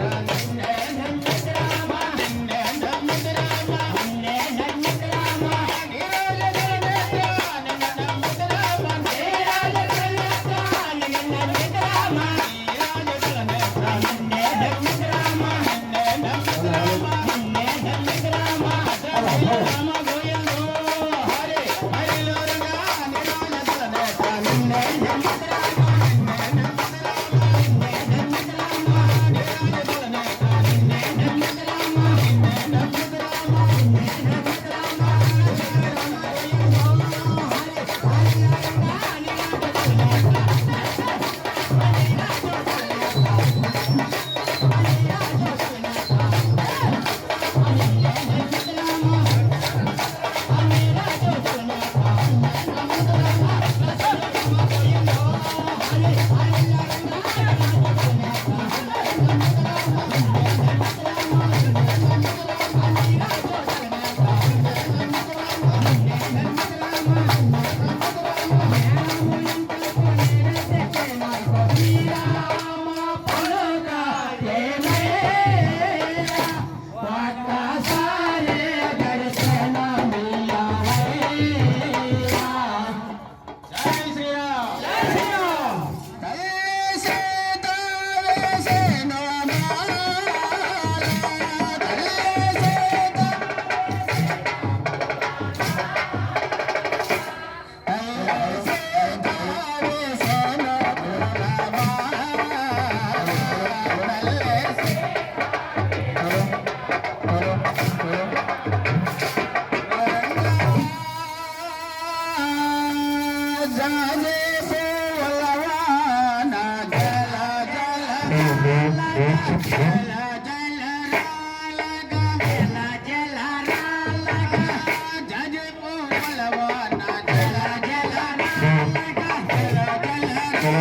Amém.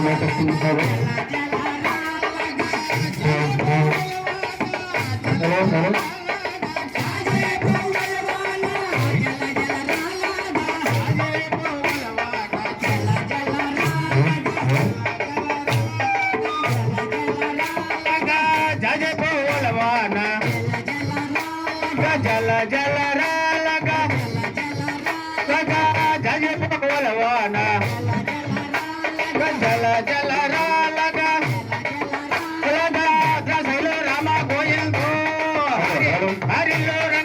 Gracias. வருகிறோரா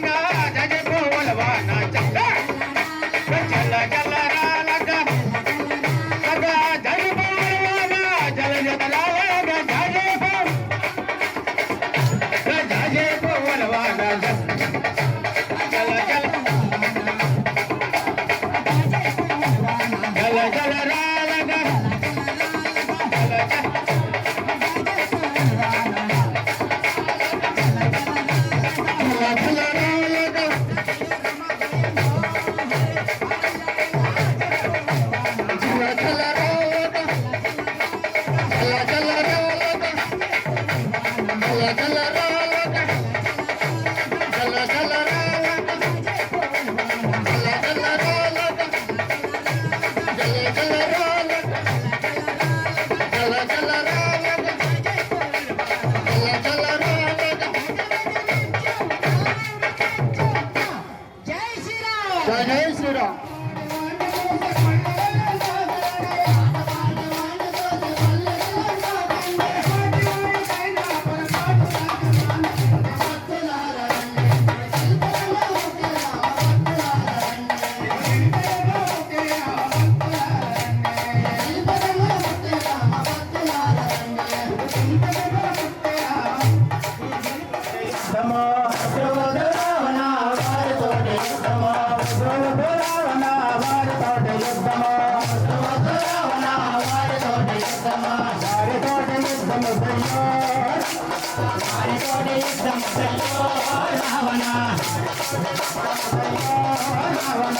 I come on.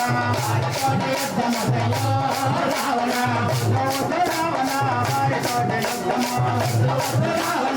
Ravana Ravana Ravana Ravana Ravana Ravana Ravana Ravana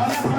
Oh,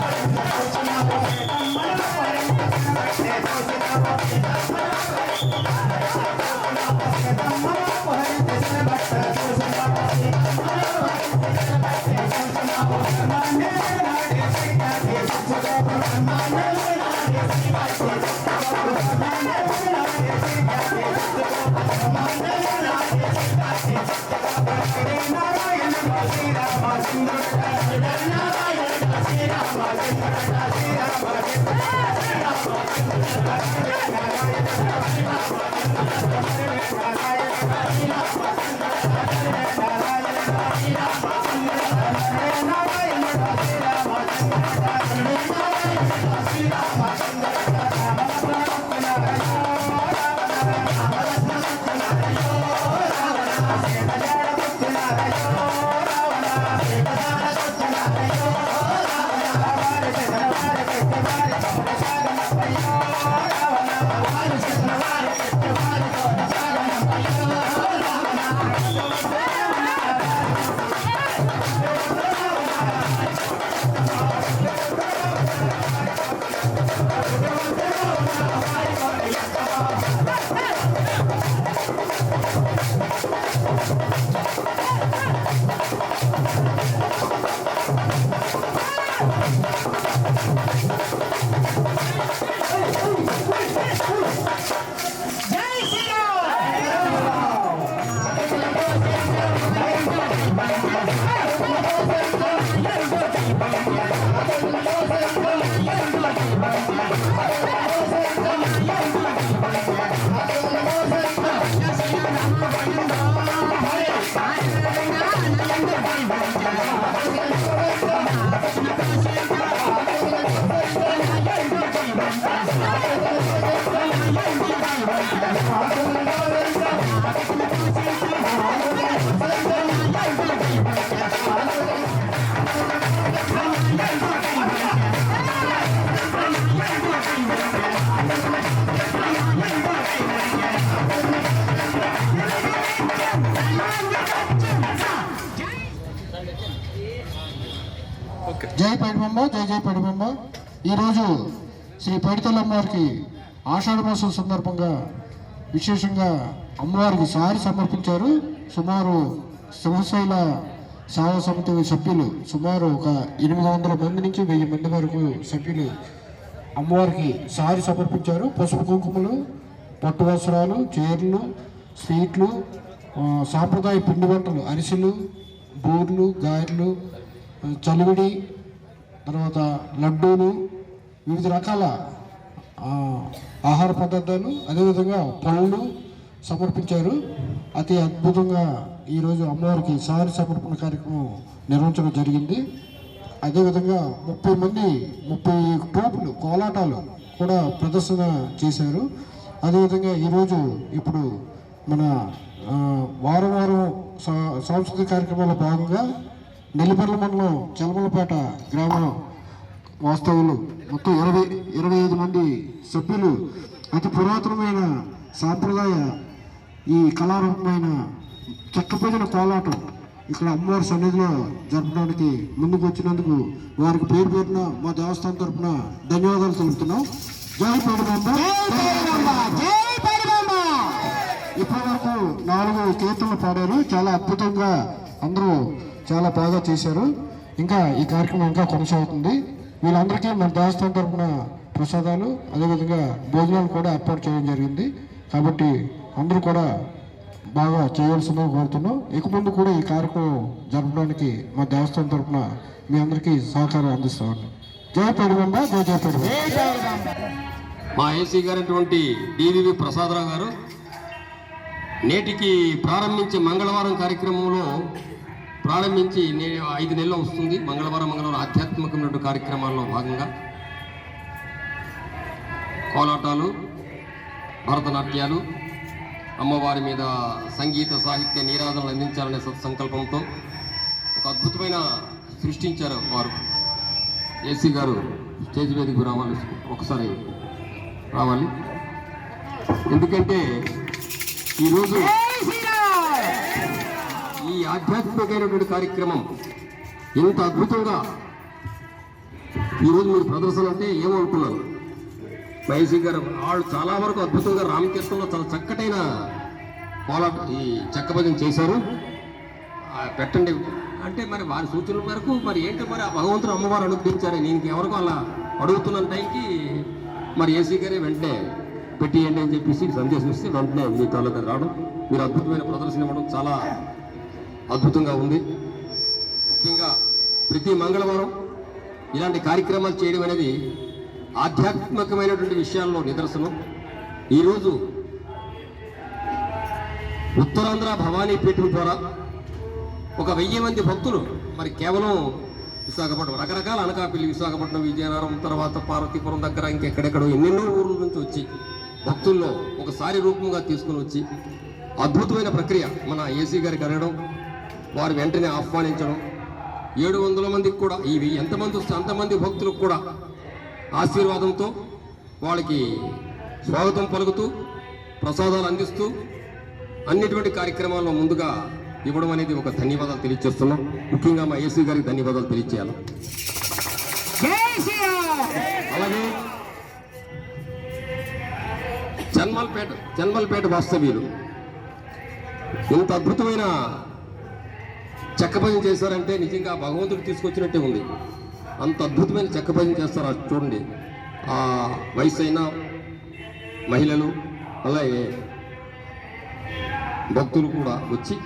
జై జై పైడిబొమ్మ జై జై పైడిబొమ్మ ఈరోజు శ్రీ పైడితల్లమ్మవారికి ఆషాఢ మాసం సందర్భంగా విశేషంగా అమ్మవారికి సారి సమర్పించారు. సుమారు సింహశైల సేవా సమితి సభ్యులు సుమారు ఒక ఎనిమిది వందల మంది నుంచి వెయ్యి మంది వరకు సభ్యులు అమ్మవారికి సారి సమర్పించారు. పసుపు కుంకుమలు పట్టు వస్త్రాలు చీరలు స్వీట్లు సాంప్రదాయ పిండి వంటలు అరిసెలు బూర్లు గారెలు చలివిడి తర్వాత లడ్డూలు వివిధ రకాల ఆహార పదార్థాలు అదేవిధంగా పళ్ళు సమర్పించారు. అతి అద్భుతంగా ఈరోజు అమ్మవారికి సారి సమర్పణ కార్యక్రమం నిర్వహించడం జరిగింది. అదేవిధంగా ముప్పై మంది ముప్పై టోపులు కోలాటాలు కూడా ప్రదర్శన చేశారు. అదేవిధంగా ఈరోజు ఇప్పుడు మన వారం వారం సా- సాంస్కృతిక కార్యక్రమాల భాగంగా నెల్లిపర్ల మండలం చలమలపేట గ్రామం వాస్తవులు మొత్తం ఇరవై ఇరవై ఐదు మంది సభ్యులు. అతి పురాతనమైన సాంప్రదాయ ఈ కళారూపమైన చెక్కపదిన కోలాటం ఇక్కడ అమ్మవారి సన్నిధిలో జరపడానికి ముందుకు వచ్చినందుకు వారికి పేరు పేరున మా దేవస్థానం తరపున ధన్యవాదాలు తెలుపుతున్నాం. జై పేరుబంబ ఇప్పటి వరకు నాలుగు కీర్తనలు పాడారు. చాలా అద్భుతంగా అందరూ చాలా బాగా చేశారు. ఇంకా ఈ కార్యక్రమం ఇంకా కొనసాగుతుంది. వీళ్ళందరికీ మన దేవస్థానం తరపున ప్రసాదాలు అదేవిధంగా భోజనాలు కూడా ఏర్పాటు చేయడం జరిగింది. కాబట్టి అందరూ కూడా బాగా చేయవలసిందిగా కోరుతున్నాం. ఇక ముందు కూడా ఈ కార్యక్రమం జరపడానికి మా దేవస్థానం తరపున మీ అందరికీ సహకారం అందిస్తామండి. జయ పెడుగొండ జయ జయ మా ఏసీ గారైనటువంటి డివివి ప్రసాదరావు గారు నేటికి ప్రారంభించే మంగళవారం కార్యక్రమంలో ప్రారంభించి నేను ఐదు నెలలు వస్తుంది. మంగళవారం మంగళవారం ఆధ్యాత్మికమైనటువంటి కార్యక్రమాల్లో భాగంగా. కోలాటాలు భరతనాట్యాలు అమ్మవారి మీద సంగీత సాహిత్య నీరాధనలు అందించాలనే సత్సంకల్పంతో ఒక అద్భుతమైన సృష్టించారు వారు. ఏసీ గారు స్టేజ్ వేదికకు రావాలి. ఒకసారి రావాలి. ఎందుకంటే ఈరోజు ఈ ఆధ్యాత్మికమైనటువంటి కార్యక్రమం ఇంత అద్భుతంగా ఈరోజు మీరు ప్రదర్శన అంటే ఏమనుకున్నారు? మహేష్ గారు వాళ్ళు చాలా వరకు అద్భుతంగా రామకీర్తనలో చాలా చక్కటైన పోలా ఈ చక్కభజన చేశారు. పెట్టండి. అంటే మరి వారి సూచనల మేరకు మరి ఏంటి మరి ఆ భగవంతుడు అమ్మవారు అనుగ్రహించారు నేను ఎవరికో అలా అడుగుతున్న టైంకి మరి ఏసీ గారే వెంటనే పెట్టియండి అని చెప్పేసి సందేశం ఇస్తే వెంటనే మీ తాలూకా రావడం మీరు అద్భుతమైన ప్రదర్శన ఇవ్వడం చాలా అద్భుతంగా ఉంది. ముఖ్యంగా ప్రతి మంగళవారం ఇలాంటి కార్యక్రమాలు చేయడం అనేది ఆధ్యాత్మికమైనటువంటి విషయాల్లో నిదర్శనం. ఈరోజు ఉత్తరాంధ్ర భవానీ పీఠం ద్వారా ఒక వెయ్యి మంది భక్తులు మరి కేవలం విశాఖపట్నం రకరకాల అనకాపల్లి విశాఖపట్నం విజయనగరం తర్వాత పార్వతీపురం దగ్గర ఇంకెక్కడెక్కడో ఎన్నెన్నో ఊర్ల నుంచి వచ్చి భక్తుల్లో ఒకసారి రూపంగా తీసుకుని వచ్చి అద్భుతమైన ప్రక్రియ మన ఏసీ గారికి అడగడం వారు వెంటనే ఆహ్వానించడం. ఏడు వందల మందికి కూడా ఇవి ఎంతమంది వస్తే అంతమంది భక్తులకు కూడా ఆశీర్వాదంతో వాళ్ళకి స్వాగతం పలుకుతూ ప్రసాదాలు అందిస్తూ అన్నిటువంటి కార్యక్రమాల్లో ముందుగా ఇవ్వడం అనేది ఒక ధన్యవాదాలు తెలియజేస్తున్నాం. ముఖ్యంగా మా ఏసీ గారికి ధన్యవాదాలు తెలియజేయాలి. అలాగే జన్మల్పేట జన్మల్పేట వాస్తవ్యులు. ఇంత అద్భుతమైన చెక్క పని చేశారంటే నిజంగా భగవంతుడు తీసుకొచ్చినట్టే ఉంది. అంత అద్భుతమైన చెక్క చేస్తారు చూడండి. ఆ వయసు అయిన మహిళలు అలాగే భక్తులు కూడా వచ్చి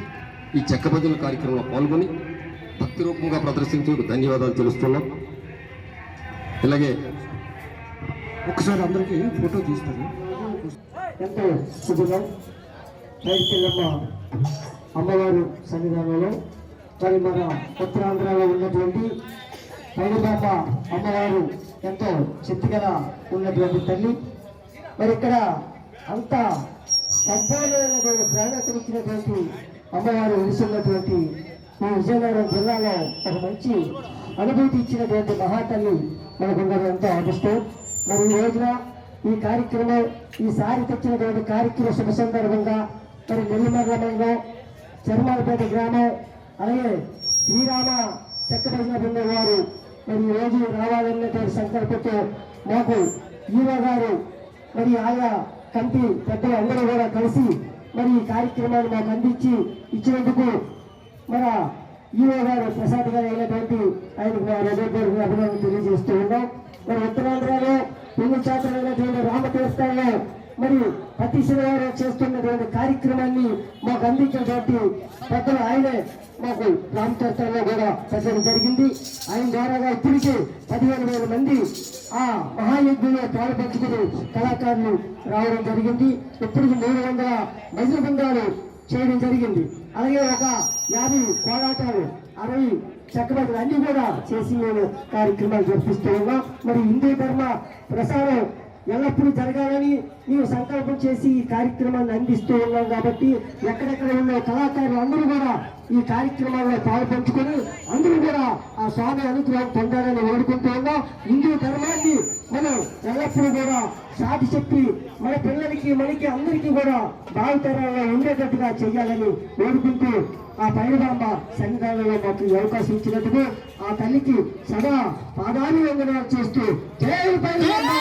ఈ చెక్క భజన కార్యక్రమంలో పాల్గొని భక్తి రూపంగా ప్రదర్శించేందుకు ధన్యవాదాలు తెలుస్తున్నాం. ఇలాగే ఒకసారి అందరికీ ఫోటో తీస్తాను. ఎంతో శుభ్రం అమ్మవారు సన్నిధానంలో మరి మన ఉత్తరాంధ్రలో ఉన్నటువంటి పైడిపాప అమ్మవారు ఎంతో శక్తిగల ఉన్నటువంటి తల్లి. మరి ఇక్కడ అంత సంపూర్ణమైనటువంటి ప్రాణతనిచ్చినటువంటి అమ్మవారు వెలుసున్నటువంటి ఈ విజయనగరం జిల్లాలో ఒక మంచి అనుభూతి ఇచ్చినటువంటి మహాతల్లి మనకుందరూ ఎంతో అదృష్టం మరి ఈ రోజున ఈ కార్యక్రమం ఈసారి తెచ్చినటువంటి కార్యక్రమ శుభ సందర్భంగా మరి నెల్లిమర్ల మండలం చర్మాలపేట గ్రామం అలాగే శ్రీరామ చక్కబడిన బృందం వారు మరి ఈ రోజు రావాలన్నటువంటి సంకల్పంతో మాకు ఈవో గారు మరి ఆయా కంటి పెద్దలు అందరూ కూడా కలిసి మరి ఈ కార్యక్రమాన్ని మాకు అందించి ఇచ్చినందుకు మన ఈఓ గారు ప్రసాద్ గారు అయినటువంటి ఆయనకు మా హృదయపూర్వక అభినందనలు తెలియజేస్తూ ఉన్నాం. మరి ఉత్తరాంధ్రలో పెళ్ళి చేతలైనటువంటి రామతీర్థంలో మరి ప్రతి శనివారం చేస్తున్నటువంటి కార్యక్రమాన్ని మాకు అందించినటువంటి పెద్దలు ఆయనే మాకు రామతీర్థంలో కూడా పెట్టడం జరిగింది. ఆయన ద్వారాగా ఇప్పటికే పదిహేను వేల మంది ఆ మహాయజ్ఞంలో పాల్పంచుకుని కళాకారులు రావడం జరిగింది. ఇప్పటికి మూడు వందల భజన బృందాలు చేయడం జరిగింది. అలాగే ఒక యాభై కోలాటాలు అరవై చక్రవర్తులు అన్ని కూడా చేసి మేము కార్యక్రమాలు జరిపిస్తూ ఉన్నాం. మరి హిందూ ధర్మ ప్రసారం ఎల్లప్పుడూ జరగాలని మేము సంకల్పం చేసి ఈ కార్యక్రమాన్ని అందిస్తూ ఉన్నాం కాబట్టి ఎక్కడెక్కడ ఉన్న కళాకారులు అందరూ కూడా ఈ కార్యక్రమాల్లో పాల్పంచుకొని అందరూ కూడా ఆ స్వామి అనుగ్రహం పొందాలని వేడుకుంటూ ఉన్నాం. హిందూ ధర్మాన్ని మనం ఎల్లప్పుడూ కూడా సాటి చెప్పి మన పిల్లలకి మనకి అందరికీ కూడా భావితరంలో ఉండేటట్టుగా చేయాలని వేడుకుంటూ ఆ పైరుబాంబ సన్నిధానంలో మాకు అవకాశం ఇచ్చినందుకు ఆ తల్లికి సదా పాదాలు వందనాలు చేస్తూ జై పైరుబాంబ!